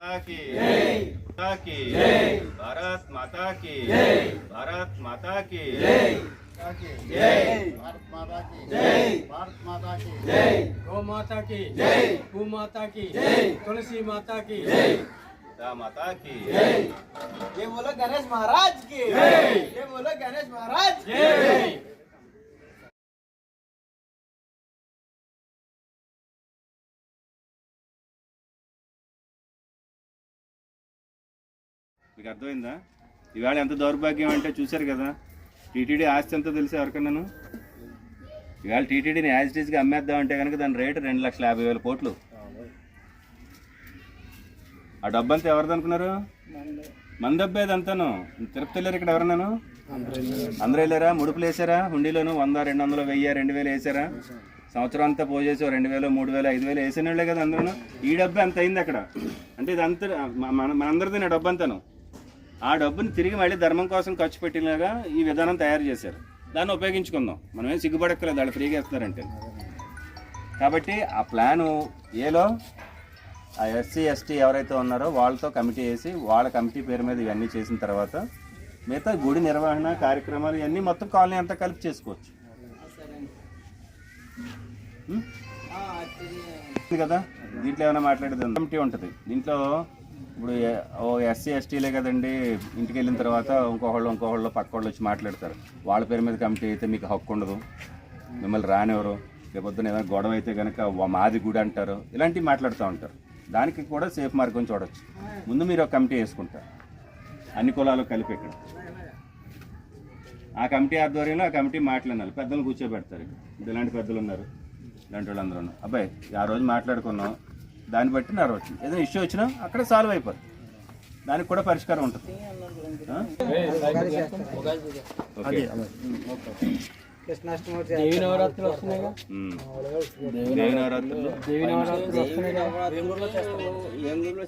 माता की माता की भारत माता की भारत माता की भारत माता की जय भारत माता की जय गौ माता की जय गौ माता की जय तुलसी माता की जय माता की ये बोलो गणेश महाराज की ये बोलो गणेश महाराज की మీకు అర్థమైందా? ఇవాళ ఎంత దౌర్భాగ్యం అంటే చూశారు కదా టీటీడీ ఆస్తి ఎంతో తెలిసి ఎవరికన్నాను? ఇవాళ టీటీడీని యాజ్ టీజ్గా అమ్మేద్దాం అంటే కనుక దాని రేటు రెండు లక్షల యాభై వేల కోట్లు. ఆ డబ్బంతా ఎవరిది అనుకున్నారు మన డబ్బేది అంతాను తిరుపతి వెళ్ళారు ఇక్కడ ఎవరన్నాను? అందరూ వెళ్ళారా? ముడుపులు వేసారా హుండీలోను వంద రెండు వందలు వెయ్యి రెండు వేలు వేసారా సంవత్సరం అంతా పోజేసి ఓ రెండు వేలు మూడు వేలు ఐదు వేలు వేసిన వాళ్ళే కదా అందరూ ఈ డబ్బు అంత అయింది అక్కడ. అంటే ఇది అంత మన మనందరిది నా డబ్బు అంతాను ఆ డబ్బుని తిరిగి మళ్ళీ ధర్మం కోసం ఖర్చు పెట్టినలాగా ఈ విధానం తయారు చేశారు. దాన్ని ఉపయోగించుకుందాం. మనం ఏం సిగ్గుపడక్కలేదు వాళ్ళు ఫ్రీగా ఇస్తున్నారంటే. కాబట్టి ఆ ప్లాను ఏలో ఆ ఎస్సీ ఎస్టీ ఎవరైతే ఉన్నారో వాళ్ళతో కమిటీ వేసి వాళ్ళ కమిటీ పేరు మీద ఇవన్నీ చేసిన తర్వాత మిగతా గుడి నిర్వహణ కార్యక్రమాలు ఇవన్నీ మొత్తం కాలనీ అంతా కలిపి చేసుకోవచ్చు. కదా? దీంట్లో ఏమైనా మాట్లాడేది? కమిటీ ఉంటుంది. దీంట్లో ఇప్పుడు ఓ ఎస్సీ ఎస్టీలే కదండి ఇంటికి వెళ్ళిన తర్వాత ఇంకోళ్ళు ఇంకోళ్ళు పక్క వాళ్ళు వచ్చి మాట్లాడతారు. వాళ్ళ పేరు మీద కమిటీ అయితే మీకు హక్కు ఉండదు. మిమ్మల్ని రానివ్వరు. రేపొద్దున ఏదైనా గొడవ అయితే కనుక మాది గుడి అంటారు. ఇలాంటివి మాట్లాడుతూ ఉంటారు. దానికి కూడా సేఫ్ మార్గం చూడొచ్చు. ముందు మీరు ఒక కమిటీ వేసుకుంటారు. అన్ని కులాలు కలిపి ఇక్కడ. ఆ కమిటీ ఆధ్వర్యంలో ఆ కమిటీ మాట్లాడాలి పెద్దలు కూర్చోబెడతారు. ఇక్కడ ఇలాంటి పెద్దలు ఉన్నారు. ఇలాంటి వాళ్ళందరూ అబ్బాయి ఆ రోజు మాట్లాడుకున్నాం. దాన్ని బట్టి నా రోజు ఏదైనా ఇష్యూ వచ్చినా అక్కడ సాల్వ్ అయిపోతుంది దానికి కూడా పరిష్కారం ఉంటుంది. దేవి నవరాత్రులు. దేవి నవరాత్రులు దేవి నవరాత్రులు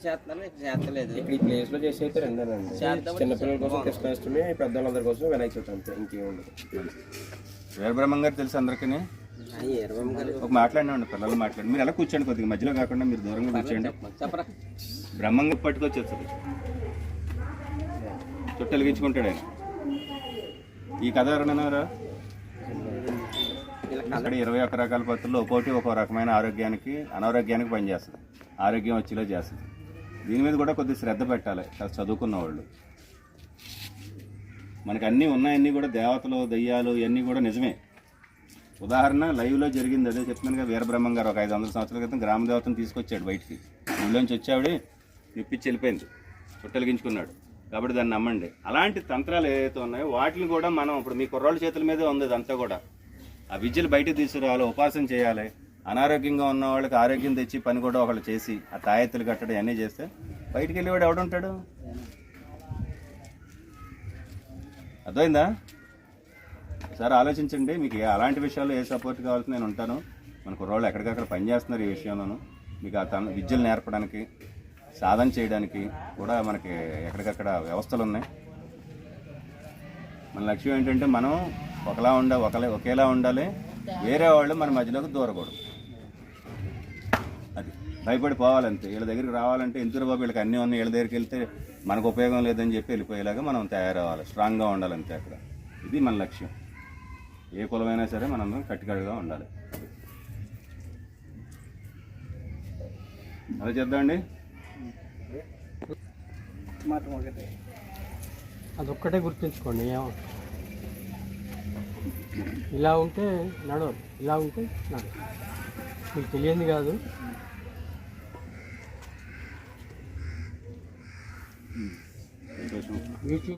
చేస్తున్నారు ఇక్కడ చేస్తలేదు. ఇక్కడ ఈ ప్లేస్లో చేసి అయితే రెండేనండి చిన్నపిల్లల కోసం కృష్ణాష్టమి పెద్దవాళ్ళందరి కోసం వినాయక చవితి అంతే ఇంకేం ఉండదు. వీరబ్రహ్మం గారు తెలుసు అందరికీ ఒక మాట్లాడినండి పిల్లలు మాట్లాడి. మీరు ఎలా కూర్చోండి కొద్దిగా మధ్యలో కాకుండా మీరు దూరంగా కూర్చోండి. బ్రహ్మంగా పట్టుకొచ్చేస్తుంది చుట్టూ వెలిగించుకుంటాడు ఆయన. ఈ కథ ఎవరైనా ఇక్కడ ఇరవై ఒక్క రకాల పత్రులు ఒక్కోటి ఒక్కో రకమైన ఆరోగ్యానికి అనారోగ్యానికి పనిచేస్తుంది. ఆరోగ్యం వచ్చేలా చేస్తుంది. దీని మీద కూడా కొద్దిగా శ్రద్ధ పెట్టాలి. కాస్త చదువుకున్న వాళ్ళు. మనకి అన్నీ ఉన్నాయన్నీ కూడా దేవతలు దయ్యాలు ఇవన్నీ కూడా నిజమే. ఉదాహరణ లైవ్లో జరిగింది అదే చెప్తున్నాను వీరబ్రహ్మం గారు ఒక ఐదు వందల సంవత్సరాల క్రితం గ్రామదేవతను తీసుకొచ్చాడు బయటికి. ఊళ్ళోంచి వచ్చావిడ నిప్పించి వెళ్ళిపోయింది చుట్టలిగించుకున్నాడు. కాబట్టి దాన్ని నమ్మండి. అలాంటి తంత్రాలు ఏవైతే ఉన్నాయో వాటిని కూడా మనం ఇప్పుడు మీ కుర్రాళ్ళ చేతుల మీదే ఉంది అంతా కూడా. ఆ విద్యలు బయటకు తీసుకురావాలి ఉపాసన చేయాలి అనారోగ్యంగా ఉన్న వాళ్ళకి ఆరోగ్యం తెచ్చి పని కూడా ఒకళ్ళు చేసి ఆ తాయెత్తులు కట్టడం అన్నీ చేస్తే బయటికి వెళ్ళేవాడు ఎవడుంటాడు అర్థమైందా? సార్ ఆలోచించండి. మీకు అలాంటి విషయాల్లో ఏ సపోర్ట్ కావాల్సి నేను ఉంటాను. మన కుర్రోళ్ళు ఎక్కడికక్కడ పనిచేస్తున్నారు ఈ విషయంలోనూ. మీకు ఆ తన విద్యలు నేర్పడానికి సాధన చేయడానికి కూడా మనకి ఎక్కడికక్కడ వ్యవస్థలు ఉన్నాయి. మన లక్ష్యం ఏంటంటే మనం ఒకలా ఉండ ఒకలే ఒకేలా ఉండాలి. వేరే వాళ్ళు మన మధ్యలోకి దూరకూడదు. అది. భయపడి పోవాలంతే వీళ్ళ దగ్గరికి రావాలంటే ఎందుకు బాబు వీళ్ళకి అన్నీ ఉన్నాయి. వీళ్ళ దగ్గరికి వెళ్తే మనకు ఉపయోగం లేదని చెప్పి వెళ్ళిపోయేలాగా మనం తయారవ్వాలి. స్ట్రాంగ్గా ఉండాలంతే అక్కడ. ఇది మన లక్ష్యం. ఏ కులమైనా సరే మనందరం కట్టుకట్టుగా ఉండాలి. అలా చేద్దామండి? ఒకటి అదొక్కటే గుర్తుంచుకోండి ఏమో ఇలా ఉంటే నడవదు ఇలా ఉంటే నడవదు. మీకు తెలియంది కాదు. సంతోషం.